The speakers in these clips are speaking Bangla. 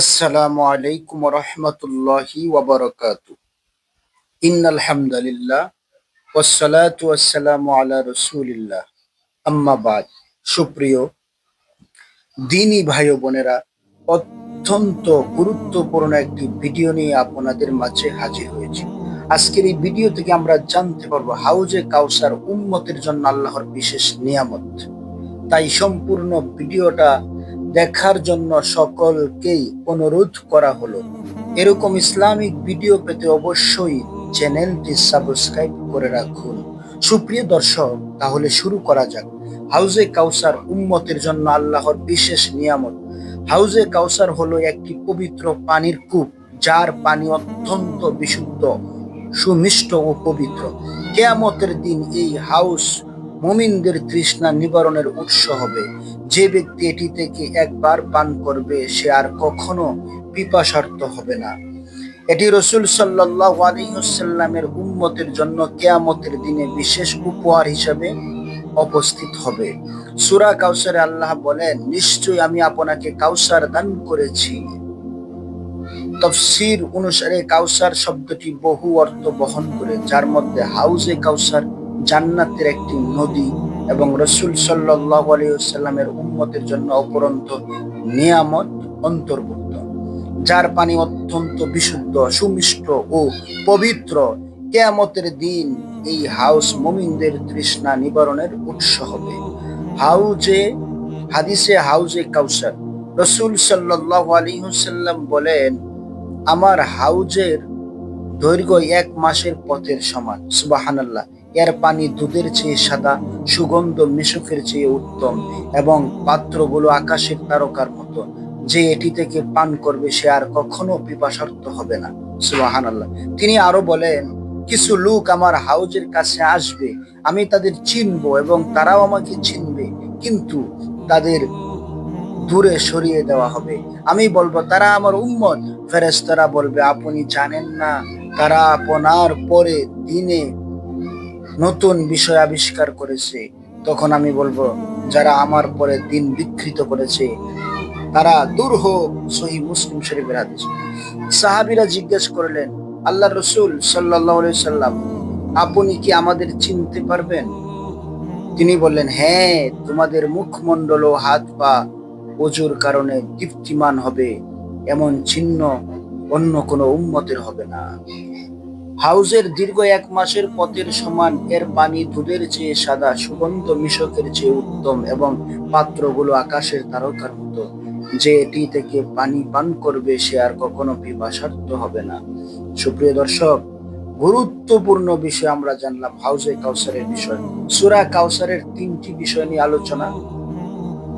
আসসালামু আলাইকুম রহমতুল্লাহি ওবরকাতু। ইন্নাল হামদুলিল্লাহ ওয়াসসালাতু ওয়াসসালামু আলা রাসূলিল্লাহ। আম্মা বাদ। সুপ্রিয় দিনী ভাই বোনেরা, অত্যন্ত গুরুত্বপূর্ণ একটি ভিডিও নিয়ে আপনাদের মাঝে হাজির হয়েছি। আজকের এই ভিডিও থেকে আমরা জানতে পারব হাউজে কাউসার উম্মতের জন্য আল্লাহর বিশেষ নিয়ামত। তাই সম্পূর্ণ ভিডিওটা দেখার জন্য সকলকেই অনুরোধ করা হলো। এরকম ইসলামিক ভিডিও পেতে অবশ্যই চ্যানেলটি সাবস্ক্রাইব করে রাখুন। সুপ্রিয় দর্শক, তাহলে শুরু করা যাক। হাউজে কাউসার উম্মতের জন্য আল্লাহর বিশেষ নিয়ামত। হাউজে কাউসার হলো একটি পবিত্র পানির কূপ, যার পানি অত্যন্ত বিশুদ্ধ, সুমিষ্ট ও পবিত্র। কেয়ামতের দিন এই হাউস মুমিনদের তৃষ্ণা নিবারণের উৎস হবে। যে ব্যক্তি এটি থেকে একবার পান করবে, সে আর কখনো পিপাসার্থ হবে না। এটি রসুল সাল্লাহ আলিহাল্লামের উম্মতের জন্য কেয়ামতের দিনে বিশেষ উপহার হিসাবে উপস্থিত হবে। সুরা কাউসারে আল্লাহ বলেন, নিশ্চয়ই আমি আপনাকে কাউসার দান করেছি। তফসির অনুসারে কাউসার শব্দটি বহু অর্থ বহন করে, যার মধ্যে হাউজে কাউসার জান্নাতের একটি নদী এবং রসুল সাল্লাহ আলিয়াল্লামের উম্মতের জন্য অপরন্ত নিয়ামত অন্তর্ভুক্ত, যার পানি অত্যন্ত বিশুদ্ধ, সুমিষ্ট ও পবিত্র। কেয়ামতের দিন এই হাউস মমিনদের তৃষ্ণা নিবারণের উৎস হবে। হাউজে, হাদিসে হাউজে কাউসার, রসুল সাল্লাহ আলিহাল্লাম বলেন, আমার হাউজের দৈর্ঘ্য এক মাসের পথের সমান। সুবাহানাল্লাহ। এর পানি দুধের চেয়ে সাদা, সুগন্ধ মিশুকের চেয়ে উত্তম এবং পাত্রগুলো আকাশের তারকার মতো। যে এটি থেকে পান করবে সে আর কখনো পিপাসার্থ হবে না। সুবাহান আল্লাহ তিনি আরও বলেন, কিছু লোক আমার হাউজের কাছে আসবে, আমি তাদের চিনবো এবং তারাও আমাকে চিনবে, কিন্তু তাদের দূরে সরিয়ে দেওয়া হবে। আমি বলব, তারা আমার উম্মত। ফেরেস্তারা বলবে, আপনি জানেন না, তারা আপনার পরে দিনে নতুন বিষয় আবিষ্কার করেছে, তখন আমি বলব, যারা আমার পরে দিন বিকৃত করেছে, তারা দূর হোক সহি মুসলিম শরীফের হাদিস। সাহাবিরা জিজ্ঞেস করলেন, আল্লাহ রসুল সাল্লাহ সাল্লাম, আপনি কি আমাদের চিনতে পারবেন? তিনি বললেন হ্যাঁ তোমাদের মুখমণ্ডল ও হাত পা অজুর কারণে দীপ্তিমান হবে, এমন চিহ্ন অন্য কোনো উম্মতের হবে না। হাউজের দীর্ঘ এক মাসের পথের সমান এর পানি দুধের চেয়ে সাদা, সুগন্ধ মিশকের চেয়ে উত্তম এবং পাত্রগুলো আকাশের তারকার মতো। যে এটি থেকে পানি পান করবে সে আর কখনো পিপাসার্থ হবে না। সুপ্রিয় দর্শক, গুরুত্বপূর্ণ বিষয় আমরা জানলাম হাউজে কাউসারের বিষয়। সুরা কাউসারের তিনটি বিষয় নিয়ে আলোচনা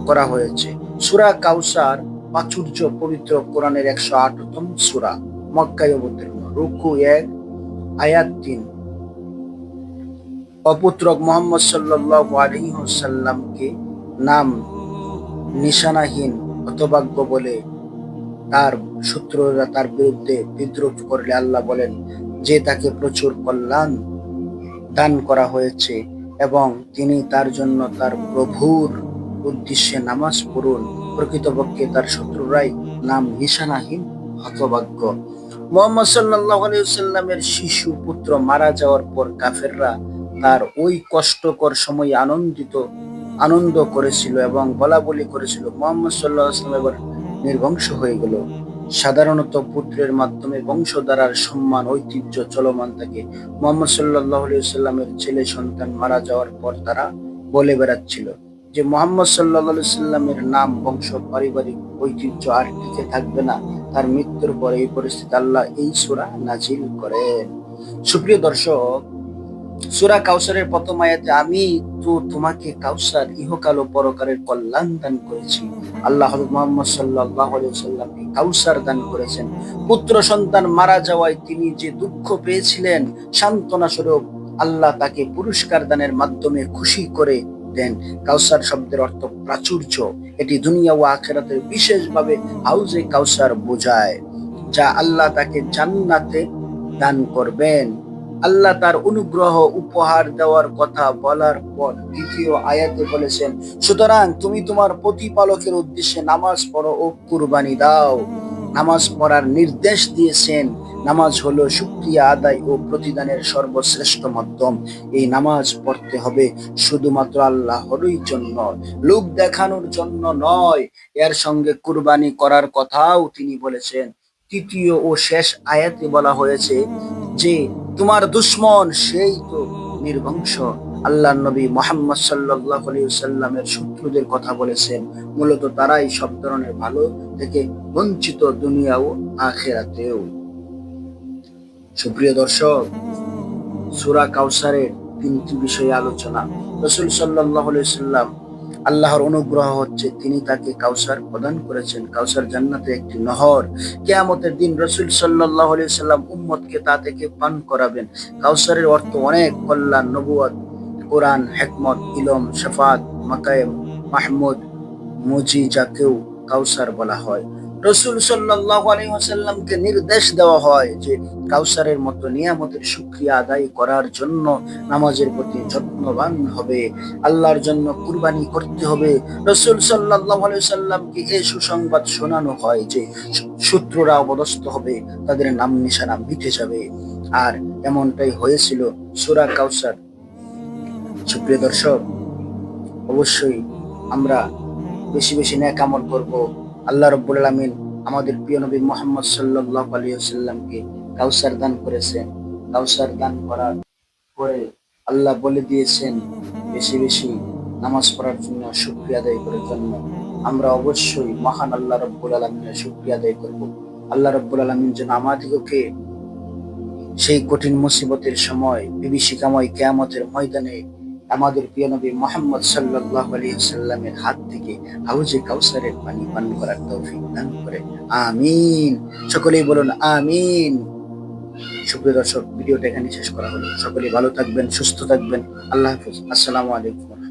করা হয়েছে। সুরা কাউসার প্রাচুর্য পবিত্র কোরআনের একশো আটতম সুরা, মক্কায় অবতীর্ণ। রুকু এক আয়াত তিন। অপুত্রক মোহাম্মদ সাল্লাহ আলহিহসাল্লামকে নাম নিশানাহীন হতভাগ্য বলে তার শত্রুরা তার বিরুদ্ধে বিদ্রোহ করলে আল্লাহ বলেন যে তাকে প্রচুর কল্যাণ দান করা হয়েছে এবং তিনি তার জন্য তার প্রভুর উদ্দেশ্যে নামাজ পড়ুন। প্রকৃতপক্ষে তার শত্রুরাই নাম নিশানাহীন হতভাগ্য। মোহাম্মদ সাল্লাহ আলিয়াল্লামের শিশু পুত্র মারা যাওয়ার পর কাফেররা তার ওই কষ্টকর সময় আনন্দিত, আনন্দ করেছিল এবং বলা বলি করেছিল, মোহাম্মদ সাল্লাহ নির্বংশ হয়ে গেল। সাধারণত পুত্রের মাধ্যমে বংশধারার সম্মান, ঐতিহ্য চলমান থাকে। মোহাম্মদ সাল্লাহ সাল্লামের ছেলে সন্তান মারা যাওয়ার পর তারা বলে বেড়াচ্ছিল যে, মোহাম্মদ সাল্লাহ সাল্লামের নাম বংশ, পারিবারিক ঐতিহ্য আর টিকে থাকবে না। তার মৃত্যুর পরে এই পরিস্থিতি আল্লাহ এই সুরা নাজিল করেন। সুপ্রিয় দর্শক, সুরা কাউসারের প্রথম আয়াতে আমি তো তোমাকে কাউসার ইহকাল ও পরকারের কল্যাণ দান করেছি। আল্লাহ মোহাম্মদ সাল্লাহ সাল্লামকে কাউসার দান করেছেন। পুত্র সন্তান মারা যাওয়ায় তিনি যে দুঃখ পেয়েছিলেন, সান্ত্বনা স্বরূপ আল্লাহ তাকে পুরস্কার দানের মাধ্যমে খুশি করে দেন। কাউসার শব্দের অর্থ প্রাচুর্য। এটি দুনিয়া ও আখেরাতের বিশেষভাবে হাউজে কাউসার বোঝায়, যা আল্লাহ তাকে জান্নাতে দান করবেন। আল্লাহ তার অনুগ্রহ উপহার দেওয়ার কথা বলার পর দ্বিতীয় আয়াতে বলেছেন, সুতরাং তুমি তোমার প্রতিপালকের উদ্দেশ্যে নামাজ পড়ো ও কুরবানি দাও। নামাজ পড়ার নির্দেশ দিয়েছেন নামাজ হলো শুক্রিয়া আদায় ও প্রতিদানের সর্বশ্রেষ্ঠ মাধ্যম। এই নামাজ পড়তে হবে শুধুমাত্র আল্লাহরই জন্য, লোক দেখানোর জন্য নয়। এর সঙ্গে কুরবানি করার কথাও তিনি বলেছেন। তৃতীয় ও শেষ আয়াতে বলা হয়েছে যে, তোমার দুশ্মন সেই তো নির্বংশ। আল্লাহ নবী মোহাম্মদ সাল্লাহ সাল্লামের শত্রুদের কথা বলেছেন। মূলত তারাই সব ধরনের ভালো থেকে বঞ্চিত দুনিয়া ও আখেরাতেও। সুপ্রিয় দর্শক, সুরা কাউসারের তিনটি বিষয়ে আলোচনা। রসুল সাল্লাম আল্লাহর অনুগ্রহ হচ্ছে তিনি তাকে কাউসার প্রদান করেছেন। কাউসার জান্নাতে একটি নহর। কেয়ামতের দিন রসুল সাল্লাহ সাল্লাম উম্মতকে তা থেকে পান করাবেন। কাউসারের অর্থ অনেক। কল্যাণ নবুয়ত কোরআন, হেকমত, ইলম, শফাত, মাকায়েম, মাহমুদ মুজি যাকেও কাউসার বলা হয়। রসুল সাল্লামকে নির্দেশ দেওয়া হয় যে কাউসারের মতো নিয়ামতের সুক্রিয়া আদায় করার জন্য নামাজের প্রতি যত্নবান হবে, আল্লাহর জন্য কুরবানি করতে হবে। রসুল সাল্লাহ সাল্লামকে এই সুসংবাদ শোনানো হয় যে শত্রুরা অবদস্ত হবে, তাদের নাম নিশানা মিটে যাবে। আর এমনটাই হয়েছিল সুরা কাউসার। সুপ্রিয় দর্শক, অবশ্যই আমরা বেশি বেশি ন্যাক আমল করব। আল্লাহ রব্বুল আলমিন আমাদের প্রিয় নবী মোহাম্মদ সাল্লাহ আলিয়াল্লামকে কাউসার দান করেছেন। কাউসার দান করার পরে আল্লাহ বলে দিয়েছেন, বেশি বেশি নামাজ পড়ার জন্য শুক্রিয়া আদায় করার জন্য আমরা অবশ্যই মহান আল্লাহ রব্বুল আলমিনের শুক্রিয়া আদায় করব। আল্লাহ রব্বুল আলমিন যেন আমাদিগকে সেই কঠিন মুসিবতের সময়, বিভীষিকাময় কেয়ামতের ময়দানে আমাদের প্রিয় নবী মোহাম্মদ সাল্লাহ আলিয়াল্লামের হাত থেকে হাউজে কাউসারের পানি পান করার তৌফিক দান করে। আমিন। সকলেই বলুন আমিন। সুপ্রিয় দর্শক, ভিডিওটা এখানে শেষ করা হলো। সকলে ভালো থাকবেন, সুস্থ থাকবেন। আল্লাহ হাফিজ। আসসালামু আলাইকুম।